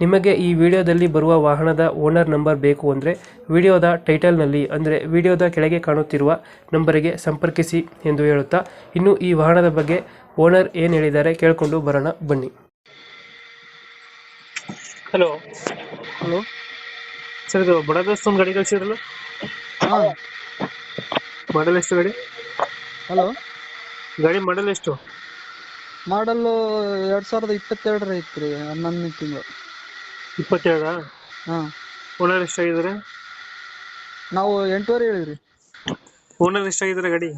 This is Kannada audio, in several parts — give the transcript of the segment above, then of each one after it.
ನಿಮಗೆ ಈ ವಿಡಿಯೋದಲ್ಲಿ ಬರುವ ವಾಹನದ ಓನರ್ ನಂಬರ್ ಬೇಕು ಅಂದರೆ ವಿಡಿಯೋದ ಟೈಟಲ್ನಲ್ಲಿ ಅಂದರೆ ವಿಡಿಯೋದ ಕೆಳಗೆ ಕಾಣುತ್ತಿರುವ ನಂಬರಿಗೆ ಸಂಪರ್ಕಿಸಿ ಎಂದು ಹೇಳುತ್ತಾ ಇನ್ನು ಈ ವಾಹನದ ಬಗ್ಗೆ ಓನರ್ ಏನು ಹೇಳಿದ್ದಾರೆ ಕೇಳಿಕೊಂಡು ಬರೋಣ ಬನ್ನಿ. ಹಲೋ. ಹಲೋ. ಸರ್ ಇದು ಬಡ ದೋಸ್ತ ಒಂದು ಗಾಡಿ ಕಳಿಸಿದ್ರಲ್ಲ? ಹಾಂ. ಮಾಡಲ್ ಎಷ್ಟು ಗಾಡಿ? ಹಲೋ. ಗಾಡಿ ಮಾಡಲ್ ಎಷ್ಟು? ಮಾಡಲ್ಲು ಎರಡು ಸಾವಿರದ ಇಪ್ಪತ್ತೆರಡರ ಐತ್ರಿ ಹನ್ನೊಂದನೇ ತಿಂಗಳು. ಇಪ್ಪತ್ತೇಳ? ಹಾಂ. ಓನರ್ ಎಷ್ಟಾಗಿದ್ದಾರೆ? ನಾವು ಎಂಟೂವರೆ ಹೇಳಿದ್ರಿ. ಓನರ್ ಎಷ್ಟಾಗಿದ್ದಾರೆ ಗಾಡಿ?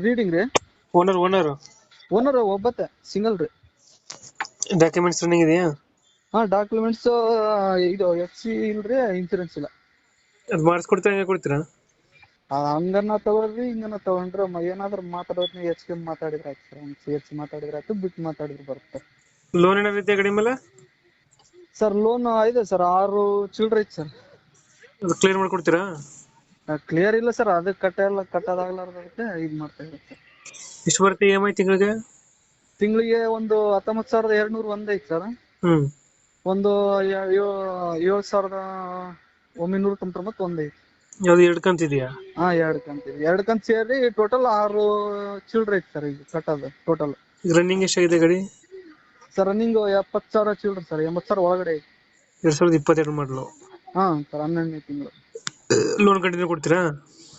ರೀಡಿಂಗ್ ರೀ. Owner owner? ಓನರ್ ಒಬ್ಬತ್ತೆ ಸಿಂಗಲ್ ರೀ. ಡಾಕ್ಯುಮೆಂಟ್ಸ್ ರನ್ನಿಂಗ್ ಇದೆಯಾ? ಹಾ ಡಾಕ್ಯುಮೆಂಟ್ಸ್ ಇದು ಎಫ್ ಸಿ ಇಲ್ರಿ ಇನ್ಸೂರೆನ್ಸ್ ಇಲ್ಲ. ಅದು ಮಾಡಿಸ್ಕೊಡ್ತೀರಾ ಹಂಗೆ ಕೊಡ್ತೀರಾ? ಆ, ಹಂಗನ್ನ ತಗೊಳ್ರಿ ಹಿಂಗನ್ನ ತಗೊಂಡ್ರೆ ಏನಾದ್ರೂ ಮಾತಾಡೋದ್ನ ಹೆಚ್ಚಿಗೆ ಮಾತಾಡಿದ್ರೆ ಆಯ್ತು ಸರ್ ಹೆಚ್ಚು ಮಾತಾಡಿದ್ರೆ ಆಯ್ತು ಬಿಟ್ಟು ಮಾತಾಡಿದ್ರೆ ಬರುತ್ತೆ. ಲೋನ್ ಏನಾದ್ರು ಇದೆಯಾ ಗಾಡಿ ಮೇಲೆ? ಸರ್ ಲೋನ್ ಇದೆ ಸರ್ ಆರು ಚಿಲ್ಡ್ರ ಐತೆ ಸರ್ ಕ್ಲಿಯರ್ ಮಾಡ್ಕೊಡ್ತೀರಾ? ಕ್ಲಿಯರ್ ಇಲ್ಲ ಸರ್ ಅದು ಕಟ್ಟಲ್ಲ ಕಟ್ಟೋದಾಗ್ಲಾರ್ದಕ್ಕೆ ಇದು ಮಾಡ್ತಾ ಇದ್ದೀವಿ ಸರ್ ಎಷ್ಟು ಬರುತ್ತೆ ಇ ಎಂ ಐ ತಿಂಗಳಿಗೆ? ತಿಂಗಳಿಗೆ ಒಂದು ಹತ್ತೊಂಬತ್ತು ಸಾವಿರದ ಎರಡ್ನೂರ ಒಂದ್ ಐತಿ ಸರ್ ಹ್ಮ್. ಒಂದು ಏಳು ಸಾವಿರದ ಒಂಬೈನೂರ ತೊಂಬತ್ತೊಂಬತ್ತು ಒಂದ್ ಐತಿ. ಯಾವ್ದು ಎರಡು ಕಂತಿದೆಯಾ ಹಾ ಎರಡ್ ಎರಡು ಇದೆ. ಎರಡ್ ಕಂತ್ ಸೇರಿ ಟೋಟಲ್ ಆರು ಚಿಲ್ಡ್ರ ಐತೆ ಸರ್ ಈಗ ಕಟ್ಟೋದು ಟೋಟಲ್ ರನ್ನಿಂಗ್ ಎಷ್ಟಾಗಿದೆ ಗಾಡಿ? ಸರ್ ರನ್ನಿಂಗ್ ಎಪ್ಪತ್ತು ಸಾವಿರ ಚಿಲ್ಡ್ರ ಸರ್ ಎಂಬತ್ತು ಸಾವಿರ ಒಳಗಡೆ. ಐತಿ ಎರಡ್ ಸಾವಿರದ ಇಪ್ಪತ್ತೆರಡು ಮಾಡಲು ಹಾ ಸರ್ ಹನ್ನೆರಡನೇ ತಿಂಗಳು. ಲೋನ್ ಕಂಟಿನ್ಯೂ ಕೊಡ್ತೀರಾ?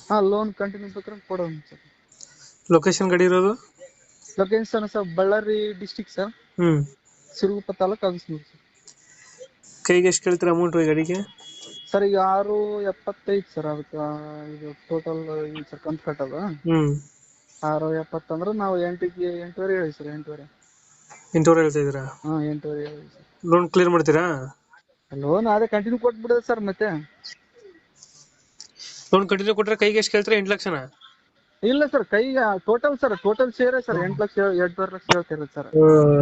ಹಾ ಲೋನ್ ಕಂಟಿನ್ಯೂ ಬೇಕಾದ್ರೆ ಕೊಡೋಣ ಸರ್. ಲೊಕೇಶನ್ ಗಾಡಿ ಇರೋದು? Location sir Ballari district sir. ಹ್ಮ್. ಸಿರುಗುಪ್ಪ ತಾಲೂಕು ಅಗಸ್ನೂರು ಸರ್. ಕೈಗೆ ಎಷ್ಟು ಕೇಳ್ತೀರಾ ಅಮೌಂಟ್ ಈ ಗಾಡಿಗೆ? ಸರ್ ಈಗ ಆರು ಎಪ್ಪತ್ತೈದು ಸರ್ ಅದಕ್ಕೆ ಇದು ಟೋಟಲ್ ಸರ್ ಕಂತು ಕಟ್ಟೋದು ಹ್ಮ್. ಆರು ಎಪ್ಪತ್ತಂದ್ರೆ ನಾವು ಎಂಟಿಗೆ ಎಂಟುವರೆ ಹೇಳಿ ಸರ್ ಎಂಟುವರೆ. ಎಂಟೂವರೆ ಹೇಳ್ತಾ ಇದೀರಾ ಹಾ ಎಂಟುವರೆ ಲೋನ್ ಕ್ಲಿಯರ್ ಮಾಡ್ತೀರಾ? ಲೋನ್ ಅದೇ ಕಂಟಿನ್ಯೂ ಕೊಟ್ಬಿಡೋದು ಸರ್ ಮತ್ತೆ. ಲೋನ್ ಕಂಟಿನ್ಯೂ ಕೊಟ್ರೆ ಕೈಗೆ ಎಷ್ಟು ಕೇಳ್ತಾರೆ? ಎಂಟು ಲಕ್ಷನ? ಇಲ್ಲ ಸರ್ ಕೈಗೆ ಟೋಟಲ್ ಸರ್ ಟೋಟಲ್ ಸೇರೇ ಸರ್ ಎಂಟು ಲಕ್ಷ ಎಂಟುವರೆ ಲಕ್ಷ ಹೇಳ್ತಿರ ಸರ್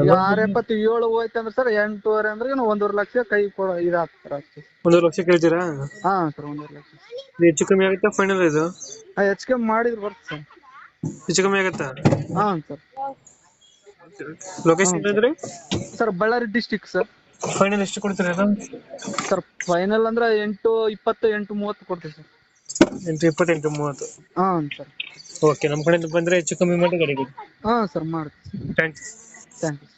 ಈಗ ಆರ್ ಎಪ್ಪತ್ತು ಏಳು ಹೋಯ್ತು ಅಂದ್ರೆ ಸರ್ ಎಂಟೂವರೆ ಅಂದ್ರೆ ಏನು ಒಂದೂವರೆ ಲಕ್ಷ ಕೈ ಕೊಡ ಇದಾಗ್ತದೆ ಸರ್ ಅಷ್ಟೇ ಒಂದೂವರೆ ಲಕ್ಷ ಕೇಳ್ತೀರಾ? ಹಾ ಸರ್ ಒಂದೂವರೆ ಲಕ್ಷ. ಇದು ಹೆಚ್ಚು ಕಮ್ಮಿ ಆಗುತ್ತಾ ಫೈನಲ್ ಇದು? ಆ, ಹೆಚ್ಚು ಕಮ್ಮಿ ಮಾಡಿದ್ರೆ ಬರುತ್ತೆ ಸರ್ ಹೆಚ್ಚು ಕಮ್ಮಿ ಆಗುತ್ತಾ? ಹಾ sir location sir. Ballari district sir. Final ಎಷ್ಟು ಕೊಡ್ತೀರಾ ಸರ್ ಫೈನಲ್ ಅಂದ್ರೆ ಎಂಟು ಇಪ್ಪತ್ತು ಎಂಟು ಮೂವತ್ತು ಕೊಡ್ತೀವಿ ಸರ್. ಎಂಟು ಇಪ್ಪತ್ತೆಂಟು ಮೂವತ್ತು. ಹಾಂ ಸರ್. ಓಕೆ ನಮ್ಮ ಕಡೆಯಿಂದ ಬಂದ್ರೆ ಹೆಚ್ಚು ಕಮ್ಮಿ ಮಾಡಿ ಗಾಡಿ ಹಾಂ ಸರ್ ಮಾಡ್ತೀವಿ. Thanks thank you